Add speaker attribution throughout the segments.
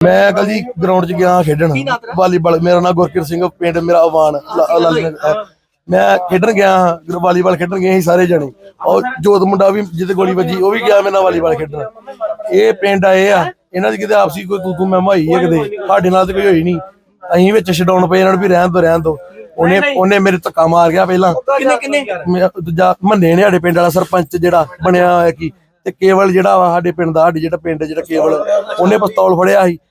Speaker 1: ਮੈਂ ਕੱਲ ਜੀ ਗਰਾਊਂਡ 'ਚ ਗਿਆ ਖੇਡਣ ਵਾਲੀਬਾਲ ਮੇਰਾ ਨਾਮ ਗੁਰਕਿਰਤ ਸਿੰਘ ਪਿੰਡ ਮੇਰਾ ਹੈ। ਮੈਂ ਖੇਡਣ ਗਿਆ ਹਾਂ ਵਾਲੀਬਾਲ ਖੇਡਣ ਗਏ ਸੀ ਸਾਰੇ ਜਣੇ। ਔਰ ਜੋਤ ਮੁੰਡਾ ਵੀ ਜਿੱਤੇ ਗੋਲੀ ਵੱਜੀ ਉਹ ਵੀ ਗਿਆ ਮੇਰੇ ਨਾਲ ਵਾਲੀਬਾਲ ਖੇਡਣ। ਇਹ ਪਿੰਡ ਆਏ ਆ ਇਹਨਾਂ ਦੀ ਕਿਤੇ ਆਪਸੀ ਕੋਈ ਤੂੰ ਤੂੰ ਮੈਂ ਹੋਈ ਹੈ ਕਿਤੇ ਸਾਡੇ ਨਾਲ ਤਾਂ ਕੋਈ ਹੋਈ ਨਹੀਂ। ਅਸੀਂ ਵਿੱਚ ਛਡਾਉਣ ਪਏ ਇਹਨਾਂ ਨੂੰ ਵੀ ਰਹਿਣ ਦੋ ਰਹਿਣ ਦੋ। ਉਹਨੇ ਉਹਨੇ ਮੇਰੇ ਧੱਕਾ ਮਾਰ ਗਿਆ ਪਹਿਲਾਂ।
Speaker 2: ਕਿੰਨੇ ਕਿੰਨੇ?
Speaker 1: ਦੂਜਾ ਮੰਨੇ ਨੇ ਸਾਡੇ ਪਿੰਡ ਵਾਲਾ ਸਰਪੰਚ ਜਿਹੜਾ ਬਣਿਆ ਹੋਇਆ ਕੀ ਤੇ ਕੇਵਲ ਜਿਹੜਾ ਵਾ ਸਾਡੇ ਪਿੰਡ ਦਾ ਸਾਡੇ ਜਿਹੜਾ ਪਿੰਡ ਜਿਹੜਾ ਕੇਵਲ ਉਹਨੇ ਪਿਸਤੌਲ ਫੜਿਆ ਸੀ।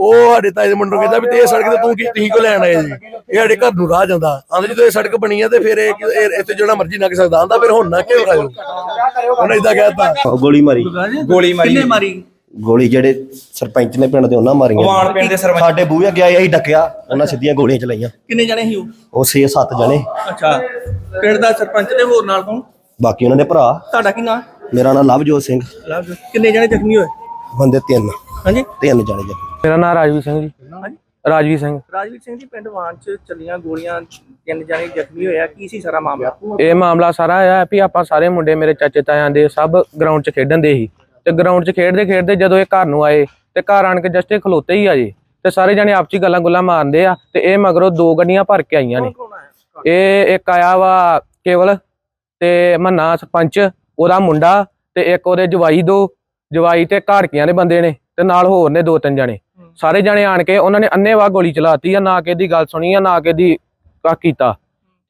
Speaker 1: ਉਹ ਸਾਡੇ ਤਾਏ ਦੇ ਮੁੰਡੇ ਨੂੰ ਕਹਿੰਦਾ ਵੀ ਤੇ ਇਹ ਸੜਕ ਤੇ ਤੂੰ ਕੀ ਤੁਸੀਂ ਕੋ ਲੈਣ ਆਏ ਜੀ। ਇਹ ਸਾਡੇ ਘਰ ਨੂੰ ਰਾਹ ਜਾਂਦਾ। ਆਂਦੇ ਜਦੋਂ ਇਹ ਸੜਕ ਬਣੀ ਆ ਤੇ ਫਿਰ ਇਹ ਇਹ- ਇੱਥੇ ਜਿਹੜਾ ਮਰਜ਼ੀ ਲੰਘ ਸਕਦਾ। ਆਂਦਾ ਫਿਰ ਹੁਣ ਨਾ ਕਿਉਂ ਰਾਜੋ ਉਹਨੇ ਇਦਾਂ ਕਹਿਤਾ
Speaker 3: ਗੋਲੀ ਮਾਰੀ।
Speaker 4: ਗੋਲੀ ਮਾਰੀ।
Speaker 2: ਕਿੰਨੇ ਮਾਰੀ?
Speaker 3: ਗੋਲੀ ਜਿਹੜੇ ਸਰਪੰਚ ਨੇ ਪਿੰਡ ਦੇ ਉਹਨਾਂ ਮਾਰੀਆਂ।
Speaker 4: ਵਾਣ ਪਿੰਡ ਦੇ ਸਰਪੰਚ।
Speaker 3: ਸਾਡੇ ਬੂਹੇ ਅੱਗੇ ਆਏ ਅਸੀਂ ਡੱਕਿਆ। ਉਹਨਾਂ ਸਿੱਧੀਆਂ ਗੋਲੀਆਂ ਚਲਾਈਆਂ।
Speaker 2: ਕਿੰਨੇ ਜਣੇ ਸੀ ਉਹ?
Speaker 3: ਉਹ 6-7 ਜਣੇ।
Speaker 2: ਅੱਛਾ। ਪਿੰਡ ਦਾ ਸਰਪੰਚ ਤੇ ਹੋਰ ਨਾਲ ਕੌਣ?
Speaker 3: ਬਾਕੀ ਉਹਨਾਂ ਦੇ ਭਰਾ।
Speaker 2: ਤੁਹਾਡਾ ਕੀ ਨਾਮ
Speaker 3: ਮੇਰਾ ਨਾਮ ਲਵਜੋਤ ਸਿੰਘ।
Speaker 2: ਕਿੰਨੇ ਜਣੇ ਜ਼ਖਮੀ ਹੋਏ?
Speaker 3: ਬੰਦੇ ਤਿੰਨ।
Speaker 2: ਹਾਂਜੀ।
Speaker 3: ਤਿੰਨ ਜਣੇ ਜੀ
Speaker 5: ਮੇਰਾ ਨਾਮ ਰਾਜਵੀਰ ਸਿੰਘ ਜੀ।
Speaker 2: ਹਾਂਜੀ।
Speaker 5: ਰਾਜਵੀਰ ਸਿੰਘ।
Speaker 2: ਰਾਜਵੀਰ ਸਿੰਘ ਜੀ ਪਿੰਡ ਵਾਨ ਚ ਚੱਲੀਆਂ ਗੋਲੀਆਂ ਤਿੰਨ ਜਣੇ ਜ਼ਖਮੀ ਹੋਇਆ ਕੀ ਸੀ ਸਾਰਾ ਮਾਮਲਾ?
Speaker 5: ਇਹ ਮਾਮਲਾ ਸਾਰਾ ਇਹ ਆ ਵੀ ਆਪਾਂ ਸਾਰੇ ਮੁੰਡੇ ਮੇਰੇ ਚਾਚੇ ਤਾਇਆਂ ਦੇ ਸਭ ਗਰਾਊਂਡ 'ਚ ਖੇਡਣ ਦੇ ਸੀ। ਤੇ ਗਰਾਊਂਡ 'ਚ ਖੇਡਦੇ ਖੇਡਦੇ ਜਦੋਂ ਇਹ ਘਰ ਨੂੰ ਆਏ ਤੇ ਘਰ ਆਣ ਕੇ ਜਸਟ ਇਹ ਖਲੋਤੇ ਹੀ ਆ ਜੀ। ਤੇ ਸਾਰੇ ਜਣੇ ਆਪਸੀ ਗੱਲਾਂ ਗੁੱਲਾਂ ਮਾਰਦੇ ਆ ਤੇ ਇਹ ਮਗਰੋਂ ਦੋ ਗੱਡੀਆਂ ਭਰ ਕੇ ਆਈਆਂ ਨੇ। ਇਹ ਇੱਕ ਆਇਆ ਵਾ ਕੇਵਲ ਤੇ ਮੰਨਾ ਸਰਪੰਚ ਉਹਦਾ ਮੁੰਡਾ ਤੇ ਇੱਕ ਉਹਦੇ ਜਵਾਈ ਦੋ। ਜਵਾਈ ਤੇ ਘਾੜਕੀਆਂ ਦੇ ਬੰਦੇ ਨੇ ਤੇ ਨਾਲ ਹੋਰ ਨੇ ਦੋ ਤਿੰਨ ਜਣੇ। ਸਾਰੇ ਜਣੇ ਆਣ ਕੇ ਉਹਨਾਂ ਨੇ ਅੰਨੇਵਾਹ ਗੋਲੀ ਚਲਾਤੀ ਆ ਨਾ ਕਿ ਦੀ ਗੱਲ ਸੁਣੀ ਆ ਨਾ ਕਿ ਦੀ ਕਾ ਕੀਤਾ।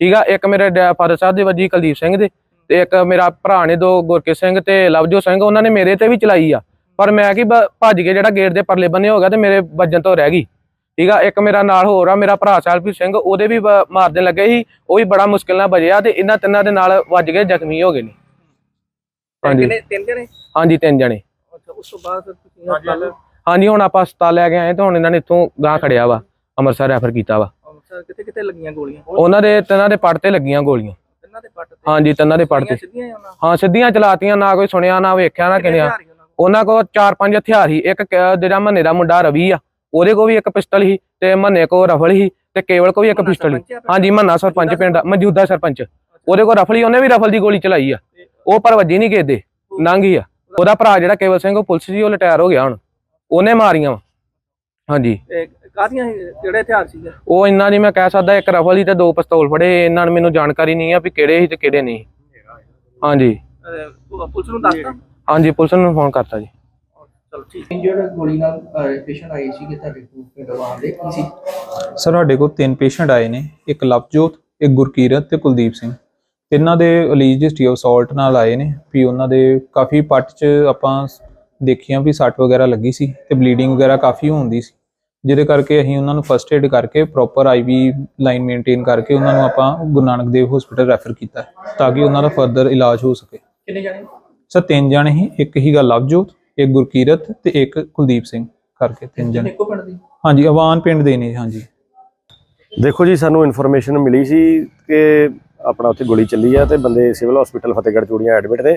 Speaker 5: ਠੀਕ ਆ ਇੱਕ ਮੇਰੇ ਫਾਦਰ ਸਾਹਿਬ ਦੇ ਵੱਜੀ ਕੁਲਦੀਪ ਸਿੰਘ ਦੇ ਤੇ ਇੱਕ ਮੇਰਾ ਭਰਾ ਨੇ ਦੋ ਗੁਰਕੇ ਸਿੰਘ ਤੇ ਲਵਜੋ ਸਿੰਘ ਉਹਨਾਂ ਨੇ ਮੇਰੇ ਤੇ ਵੀ ਚਲਾਈ ਆ। ਪਰ ਮੈਂ ਕੀ ਭੱਜ ਕੇ ਜਿਹੜਾ ਗੇਟ ਦੇ ਪਰਲੇ ਬੰਨੇ ਹੋ ਗਿਆ ਤੇ ਮੇਰੇ ਵੱਜਣ ਤੋਂ ਰਹਿ ਗਈ। ਠੀਕ ਆ ਇੱਕ ਮੇਰਾ ਨਾਲ ਹੋਰ ਆ ਮੇਰਾ ਭਰਾ ਸਾਹਿਬਪ੍ਰੀਤ ਸਿੰਘ ਉਹਦੇ ਵੀ ਬ- ਮਾਰਦੇ ਲੱਗੇ ਸੀ ਉਹ ਵੀ ਬੜਾ ਮੁਸ਼ਕਿਲ ਨਾਲ ਬਜਿਆ ਤੇ ਇਹਨਾਂ ਤਿੰਨਾਂ ਦੇ ਨਾਲ ਵੱਜ ਕੇ ਜ਼ਖਮੀ ਹੋ ਗਏ ਨੇ। ਹਾਂਜੀ।
Speaker 2: ਤਿੰਨ ਜਣੇ?
Speaker 5: ਹਾਂਜੀ ਤਿੰਨ ਜਣੇ।
Speaker 2: ਅੱਛਾ ਉਸ ਤੋਂ ਬਾਅਦ ਫਿਰ ਤੁਸੀਂ
Speaker 5: ਹਾਂਜੀ ਹੁਣ ਆਪਾਂ ਹਸਪਤਾਲ ਲੈ ਕੇ ਆਏ ਤੇ ਹੁਣ ਇਹਨਾਂ ਨੇ ਇੱਥੋਂ ਗਾਂ ਖੜਿਆ ਵਾ ਅੰਮ੍ਰਿਤਸਰ ਰੈਫਰ ਕੀਤਾ ਵਾ।
Speaker 2: ਅੰਮ੍ਰਿਤਸਰ ਕਿੱਥੇ ਕਿੱਥੇ ਲੱਗੀਆਂ ਗੋਲੀਆਂ?
Speaker 5: ਉਹਨਾਂ ਦੇ ਤਿੰਨਾਂ ਦੇ ਪੱਟ ਤੇ ਲੱਗੀਆਂ ਗੋਲੀਆਂ।
Speaker 2: ਤਿੰਨਾਂ ਦੇ ਪੱਟ ਤੇ?
Speaker 5: ਹਾਂਜੀ ਤਿੰਨਾਂ ਦੇ ਪੱਟ ਤੇ।
Speaker 2: ਹੀ
Speaker 5: ਹਾਂ ਸਿੱਧੀਆਂ ਚਲਾਤੀਆਂ ਨਾ ਕੋਈ ਸੁਣਿਆ ਨਾ ਵੇਖਿਆ ਨਾ ਕਿਨਿਆ।
Speaker 2: ਹੀ ਉਹਨਾਂ ਕੋਲ।
Speaker 5: ਚਾਰ ਪੰਜ ਹਥਿਆਰ ਸੀ। ਇੱਕ ਜਿਹੜਾ ਮੰਨੇ ਦਾ ਮੁੰਡਾ ਰਵੀ ਆ ਉਹਦੇ ਕੋਲ ਵੀ ਇੱਕ ਪਿਸਟਲ ਸੀ ਤੇ ਮੰਨੇ ਕੋਲ ਰਫਲ ਸੀ ਤੇ ਕੇਵਲ ਕੋਲ ਵੀ ਇੱਕ ਪਿਸਟਲ ਸੀ। ਹਾਂਜੀ ਮੰਨਾ ਸਰਪੰਚ ਪਿੰਡ ਦਾ ਮੌਜੂਦਾ ਸਰਪੰਚ। ਉਹਦੇ ਕੋਲ ਰਫਲ ਸੀ ਉਹਨੇ ਵੀ ਰਫਲ ਦੀ ਗੋਲੀ ਚਲਾਈ ਆ। ਉਹ ਪਰ ਵੱਜੀ ਨਹੀਂ ਕਿਤੇ ਗਈ ਆ। ਉਹਦਾ ਭਰਾ ਜਿਹੜਾ ਕੇਵਲ ਸਿੰਘ ਉਹ ਪੁਲਿਸ ਜੀ ਉਹ ਰਿਟਾਇਰ ਹੋ ਗਿਆ ਹੁਣ। ਉਹਨੇ ਮਾਰੀਆਂ। ਵਾ ਹਾਂਜੀ
Speaker 2: ਸੀ? ਕਿਹੜੇ ਹਥਿਆਰ ਸੀਗੇ?
Speaker 5: ਉਹ ਇੰਨਾ ਨਹੀਂ ਮੈਂ ਕਹਿ ਸਕਦਾ ਇੱਕ ਰਫਲ ਸੀ ਤੇ ਦੋ ਪਿਸਤੌਲ ਫੜੇ। ਇਹਨਾਂ ਨੂੰ ਮੈਨੂੰ ਜਾਣਕਾਰੀ ਨਹੀਂ ਆ ਵੀ ਕਿਹੜੇ ਸੀ ਤੇ ਕਿਹੜੇ ਨਹੀਂ। ਹਾਂਜੀ।
Speaker 2: ਅਹ, ਪੁਲਿਸ ਨੂੰ ਦੱਸਤਾ?
Speaker 5: ਹਾਂਜੀ ਪੁਲਿਸ ਨੂੰ ਫੋਨ ਕਰਤਾ ਜੀ।
Speaker 2: ਚਲੋ ਠੀਕ।
Speaker 6: ਇੰਜਰਡ ਗੋਲੀ ਨਾਲ ਪੇਸ਼ੈਂਟ ਆਏ ਸੀ ਕਿ ਤੁਹਾਡੇ ਕੋਲ ਕੀ ਸੀ?
Speaker 4: ਸਰ ਸਾਡੇ ਕੋਲ ਤਿੰਨ ਪੇਸ਼ੈਂਟ ਆਏ ਨੇ। ਇੱਕ ਲਵਜੋਤ ਇੱਕ ਗੁਰਕੀਰਤ ਤੇ ਕੁਲਦੀਪ ਸਿੰਘ। ਤਿੰਨਾਂ ਦੇ ਅਲੀਜ ਹਿਸਟਰੀ ਆਫ ਸਾਲਟ ਨਾਲ ਆਏ ਨੇ। ਵੀ ਉਹਨਾਂ ਦੇ ਕਾਫੀ ਪੱਟ 'ਚ ਆਪਾਂ ਦੇਖੀਆਂ ਵੀ ਸੱਟ ਵਗੈਰਾ ਲੱਗੀ ਸੀ ਤੇ ਬਲੀਡਿੰਗ ਵਗੈਰਾ ਕਾਫੀ ਹੁੰਦੀ ਸੀ। ਜਿਹਦੇ ਕਰਕੇ ਅਸੀਂ ਉਹਨਾਂ ਨੂੰ ਫਰਸਟ ਏਡ ਕਰਕੇ ਪ੍ਰੋਪਰ ਆਈਵੀ ਲਾਈਨ ਮੇਨਟੇਨ ਕਰਕੇ ਉਹਨਾਂ ਨੂੰ ਆਪਾਂ ਗੁਰੂ ਨਾਨਕ ਦੇਵ ਹਸਪੀਟਲ ਰੈਫਰ ਕੀਤਾ ਹੈ, ਤਾਂ ਕਿ ਉਹਨਾਂ ਦਾ ਫਰਦਰ ਇਲਾਜ ਹੋ ਸਕੇ।
Speaker 2: ਕਿੰਨੇ ਜਣੇ?
Speaker 4: ਸਰ ਤਿੰਨ ਜਣੇ ਹੀ ਇੱਕ ਹੀਗਾ ਲਵਜੋਤ ਇੱਕ ਗੁਰਕੀਰਤ ਤੇ ਇੱਕ ਕੁਲਦੀਪ ਸਿੰਘ ਕਰਕੇ ਤਿੰਨ ਜਣੇ।
Speaker 6: ਇੱਕੋ ਪਿੰਡ ਦੀ।
Speaker 4: ਹਾਂਜੀ ਅਵਾਨ ਪਿੰਡ ਦੇ ਨੇ ਹਾਂਜੀ।
Speaker 3: ਦੇਖੋ ਜੀ ਸਾਨੂੰ ਇਨਫੋਰਮੇਸ਼ਨ ਮਿਲੀ ਸੀ ਕਿ ਆਪਣਾ ਉੱਥੇ ਗੋਲੀ ਚੱਲੀ ਆ ਤੇ ਬੰਦੇ civil hospital Fatehgarh Churian admit ਨੇ।